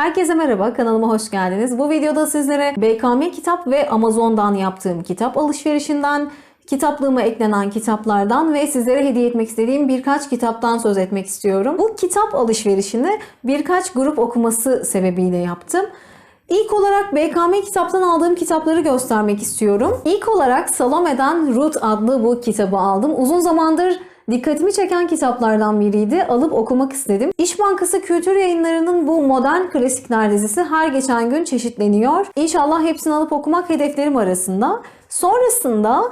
Herkese merhaba, kanalıma hoş geldiniz. Bu videoda sizlere BKM Kitap ve Amazon'dan yaptığım kitap alışverişinden, kitaplığıma eklenen kitaplardan ve sizlere hediye etmek istediğim birkaç kitaptan söz etmek istiyorum. Bu kitap alışverişini birkaç grup okuması sebebiyle yaptım. İlk olarak BKM kitaptan aldığım kitapları göstermek istiyorum. İlk olarak Salome'den Ruth adlı bu kitabı aldım. Uzun zamandır dikkatimi çeken kitaplardan biriydi. Alıp okumak istedim. İş Bankası Kültür Yayınları'nın bu modern klasikler dizisi her geçen gün çeşitleniyor. İnşallah hepsini alıp okumak hedeflerim arasında. Sonrasında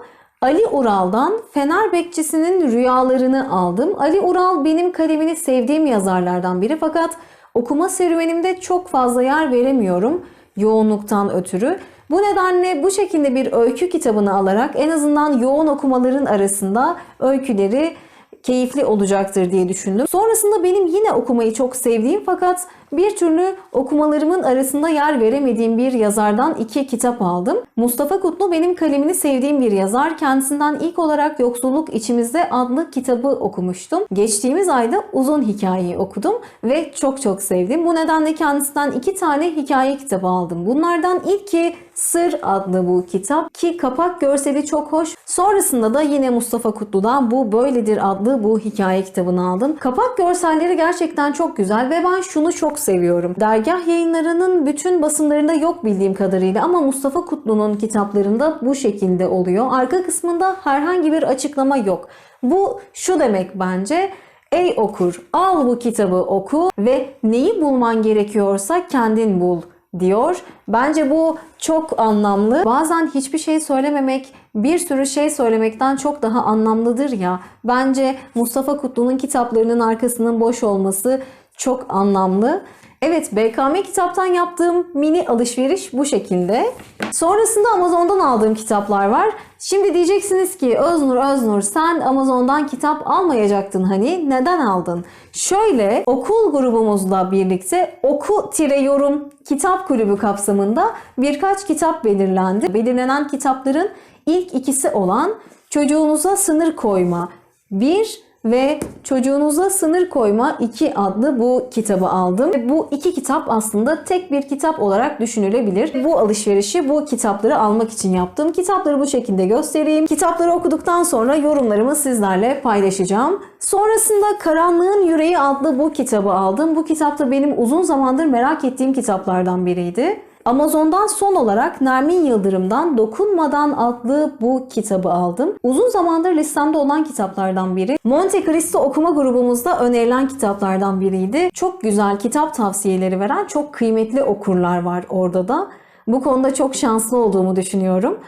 Ali Ural'dan Fener Bekçisi'nin rüyalarını aldım. Ali Ural benim kalemini sevdiğim yazarlardan biri fakat okuma serüvenimde çok fazla yer veremiyorum yoğunluktan ötürü. Bu nedenle bu şekilde bir öykü kitabını alarak en azından yoğun okumaların arasında öyküleri keyifli olacaktır diye düşündüm. Sonrasında benim yine okumayı çok sevdiğim fakat bir türlü okumalarımın arasında yer veremediğim bir yazardan iki kitap aldım. Mustafa Kutlu benim kalemini sevdiğim bir yazar. Kendisinden ilk olarak Yoksulluk İçimizde adlı kitabı okumuştum. Geçtiğimiz ayda uzun hikayeyi okudum ve çok çok sevdim. Bu nedenle kendisinden iki tane hikaye kitabı aldım. Bunlardan ilki Sır adlı bu kitap ki kapak görseli çok hoş. Sonrasında da yine Mustafa Kutlu'dan Bu Böyledir adlı bu hikaye kitabını aldım. Kapak görselleri gerçekten çok güzel ve ben şunu çok seviyorum. Dergah yayınlarının bütün basımlarında yok bildiğim kadarıyla ama Mustafa Kutlu'nun kitaplarında bu şekilde oluyor. Arka kısmında herhangi bir açıklama yok. Bu şu demek bence. Ey okur, al bu kitabı oku ve neyi bulman gerekiyorsa kendin bul diyor. Bence bu çok anlamlı. Bazen hiçbir şey söylememek bir sürü şey söylemekten çok daha anlamlıdır ya. Bence Mustafa Kutlu'nun kitaplarının arkasının boş olması çok anlamlı. Evet BKM kitaptan yaptığım mini alışveriş bu şekilde. Sonrasında Amazon'dan aldığım kitaplar var. Şimdi diyeceksiniz ki Öznur Öznur sen Amazon'dan kitap almayacaktın hani neden aldın? Şöyle okul grubumuzla birlikte oku tire yorum kitap kulübü kapsamında birkaç kitap belirlendi. Belirlenen kitapların ilk ikisi olan çocuğunuza sınır koyma. Bir ve çocuğunuza sınır koyma 2 adlı bu kitabı aldım. Bu iki kitap aslında tek bir kitap olarak düşünülebilir. Bu alışverişi bu kitapları almak için yaptım. Kitapları bu şekilde göstereyim. Kitapları okuduktan sonra yorumlarımı sizlerle paylaşacağım. Sonrasında Karanlığın Yüreği adlı bu kitabı aldım. Bu kitap da benim uzun zamandır merak ettiğim kitaplardan biriydi. Amazon'dan son olarak Nermin Yıldırım'dan Dokunmadan adlı bu kitabı aldım. Uzun zamandır listemde olan kitaplardan biri. Monte Cristo okuma grubumuzda önerilen kitaplardan biriydi. Çok güzel kitap tavsiyeleri veren çok kıymetli okurlar var orada da. Bu konuda çok şanslı olduğumu düşünüyorum.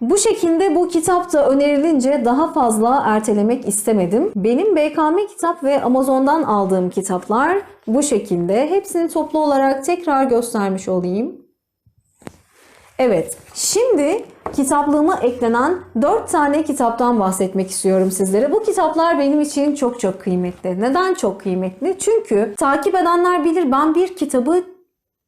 Bu şekilde bu kitap da önerilince daha fazla ertelemek istemedim. Benim BKM kitap ve Amazon'dan aldığım kitaplar bu şekilde. Hepsini toplu olarak tekrar göstermiş olayım. Evet, şimdi kitaplığıma eklenen 4 tane kitaptan bahsetmek istiyorum sizlere. Bu kitaplar benim için çok çok kıymetli. Neden çok kıymetli? Çünkü takip edenler bilir ben bir kitabı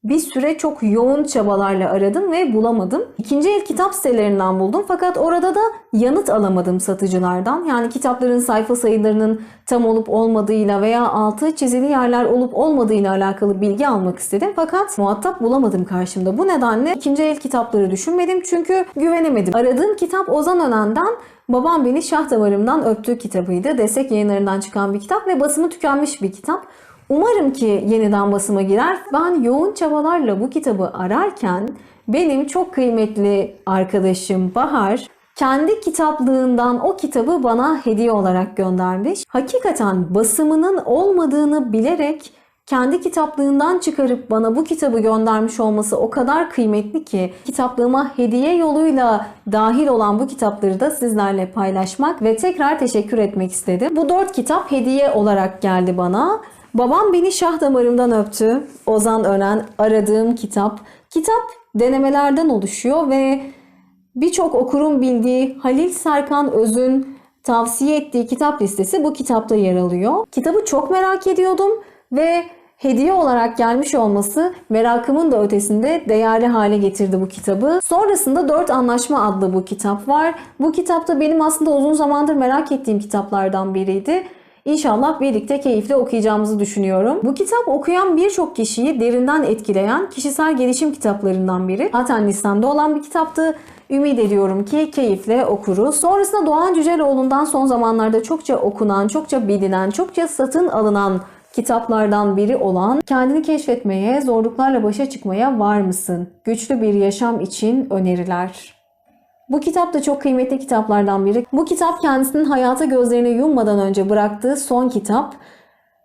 bir süre çok yoğun çabalarla aradım ve bulamadım. İkinci el kitap sitelerinden buldum fakat orada da yanıt alamadım satıcılardan. Yani kitapların sayfa sayılarının tam olup olmadığıyla veya altı çizili yerler olup olmadığıyla alakalı bilgi almak istedim. Fakat muhatap bulamadım karşımda. Bu nedenle ikinci el kitapları düşünmedim çünkü güvenemedim. Aradığım kitap Ozan Önen'den Babam Beni Şah Damarımdan Öptüğü kitabıydı. Destek yayınlarından çıkan bir kitap ve basımı tükenmiş bir kitap. Umarım ki yeniden basıma girer. Ben yoğun çabalarla bu kitabı ararken benim çok kıymetli arkadaşım Bahar kendi kitaplığından o kitabı bana hediye olarak göndermiş. Hakikaten basımının olmadığını bilerek kendi kitaplığından çıkarıp bana bu kitabı göndermiş olması o kadar kıymetli ki kitaplığıma hediye yoluyla dahil olan bu kitapları da sizlerle paylaşmak ve tekrar teşekkür etmek istedim. Bu dört kitap hediye olarak geldi bana. Babam beni şah damarımdan öptü. Ozan Önen aradığım kitap. Kitap denemelerden oluşuyor ve birçok okurun bildiği Halil Serkan Öz'ün tavsiye ettiği kitap listesi bu kitapta yer alıyor. Kitabı çok merak ediyordum ve hediye olarak gelmiş olması merakımın da ötesinde değerli hale getirdi bu kitabı. Sonrasında Dört Anlaşma adlı bu kitap var. Bu kitapta benim aslında uzun zamandır merak ettiğim kitaplardan biriydi. İnşallah birlikte keyifle okuyacağımızı düşünüyorum. Bu kitap okuyan birçok kişiyi derinden etkileyen kişisel gelişim kitaplarından biri. Zaten listemde olan bir kitaptı. Ümit ediyorum ki keyifle okuruz. Sonrasında Doğan Cüceloğlu'ndan son zamanlarda çokça okunan, çokça bilinen, çokça satın alınan kitaplardan biri olan Kendini Keşfetmeye, Zorluklarla Başa Çıkmaya Var mısın? Güçlü bir Yaşam için Öneriler. Bu kitap da çok kıymetli kitaplardan biri. Bu kitap kendisinin hayata gözlerini yummadan önce bıraktığı son kitap.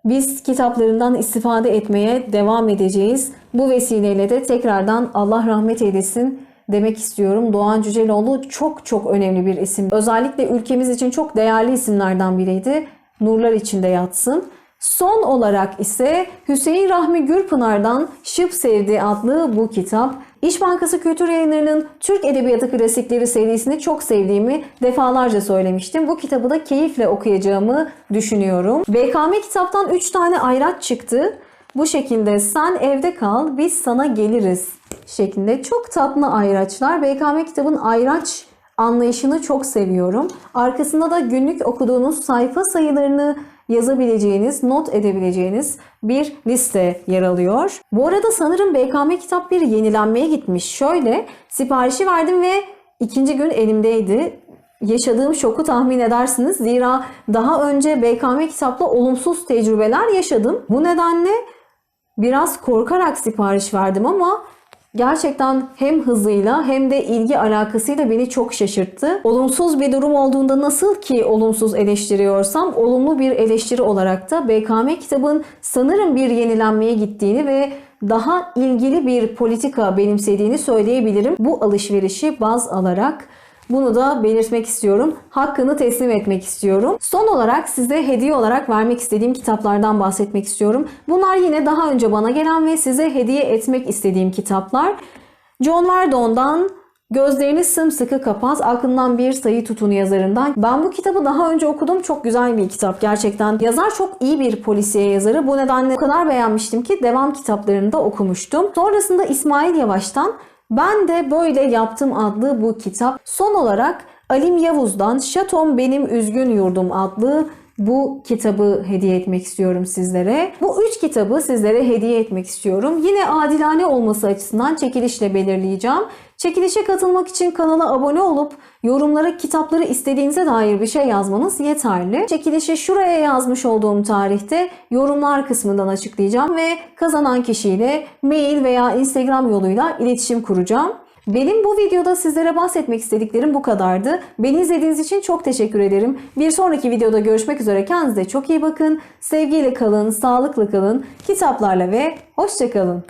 Biz kitaplarından istifade etmeye devam edeceğiz. Bu vesileyle de tekrardan Allah rahmet eylesin demek istiyorum. Doğan Cüceloğlu çok çok önemli bir isim. Özellikle ülkemiz için çok değerli isimlerden biriydi. Nurlar içinde yatsın. Son olarak ise Hüseyin Rahmi Gürpınar'dan Şıp Sevdi adlı bu kitap. İş Bankası Kültür Yayınları'nın Türk Edebiyatı Klasikleri serisini çok sevdiğimi defalarca söylemiştim. Bu kitabı da keyifle okuyacağımı düşünüyorum. BKM kitaptan 3 tane ayraç çıktı. Bu şekilde sen evde kal biz sana geliriz şeklinde çok tatlı ayraçlar. BKM kitabın ayraç anlayışını çok seviyorum. Arkasında da günlük okuduğunuz sayfa sayılarını yazabileceğiniz, not edebileceğiniz bir liste yer alıyor. Bu arada sanırım BKM kitap bir yenilenmeye gitmiş. Şöyle siparişi verdim ve ikinci gün elimdeydi. Yaşadığım şoku tahmin edersiniz. Zira daha önce BKM kitapla olumsuz tecrübeler yaşadım. Bu nedenle biraz korkarak sipariş verdim ama gerçekten hem hızıyla hem de ilgi alakasıyla beni çok şaşırttı. Olumsuz bir durum olduğunda nasıl ki olumsuz eleştiriyorsam olumlu bir eleştiri olarak da BKM kitabın sanırım bir yenilenmeye gittiğini ve daha ilgili bir politika benimsediğini söyleyebilirim. Bu alışverişi baz alarak bunu da belirtmek istiyorum. Hakkını teslim etmek istiyorum. Son olarak size hediye olarak vermek istediğim kitaplardan bahsetmek istiyorum. Bunlar yine daha önce bana gelen ve size hediye etmek istediğim kitaplar. John Verdon'dan Gözlerini sımsıkı kapat, aklından bir sayı tutun yazarından. Ben bu kitabı daha önce okudum. Çok güzel bir kitap gerçekten. Yazar çok iyi bir polisiye yazarı. Bu nedenle o kadar beğenmiştim ki devam kitaplarını da okumuştum. Sonrasında İsmail Yavaş'tan ben de böyle yaptım adlı bu kitap. Son olarak Alim Yavuz'dan Şatom Benim Üzgün Yurdum adlı bu kitabı hediye etmek istiyorum sizlere. Bu üç kitabı sizlere hediye etmek istiyorum. Yine adilane olması açısından çekilişle belirleyeceğim. Çekilişe katılmak için kanala abone olup yorumlara kitapları istediğinize dair bir şey yazmanız yeterli. Çekilişi şuraya yazmış olduğum tarihte yorumlar kısmından açıklayacağım ve kazanan kişiyle mail veya Instagram yoluyla iletişim kuracağım. Benim bu videoda sizlere bahsetmek istediklerim bu kadardı. Beni izlediğiniz için çok teşekkür ederim. Bir sonraki videoda görüşmek üzere. Kendinize çok iyi bakın. Sevgiyle kalın, sağlıklı kalın, kitaplarla ve hoşçakalın.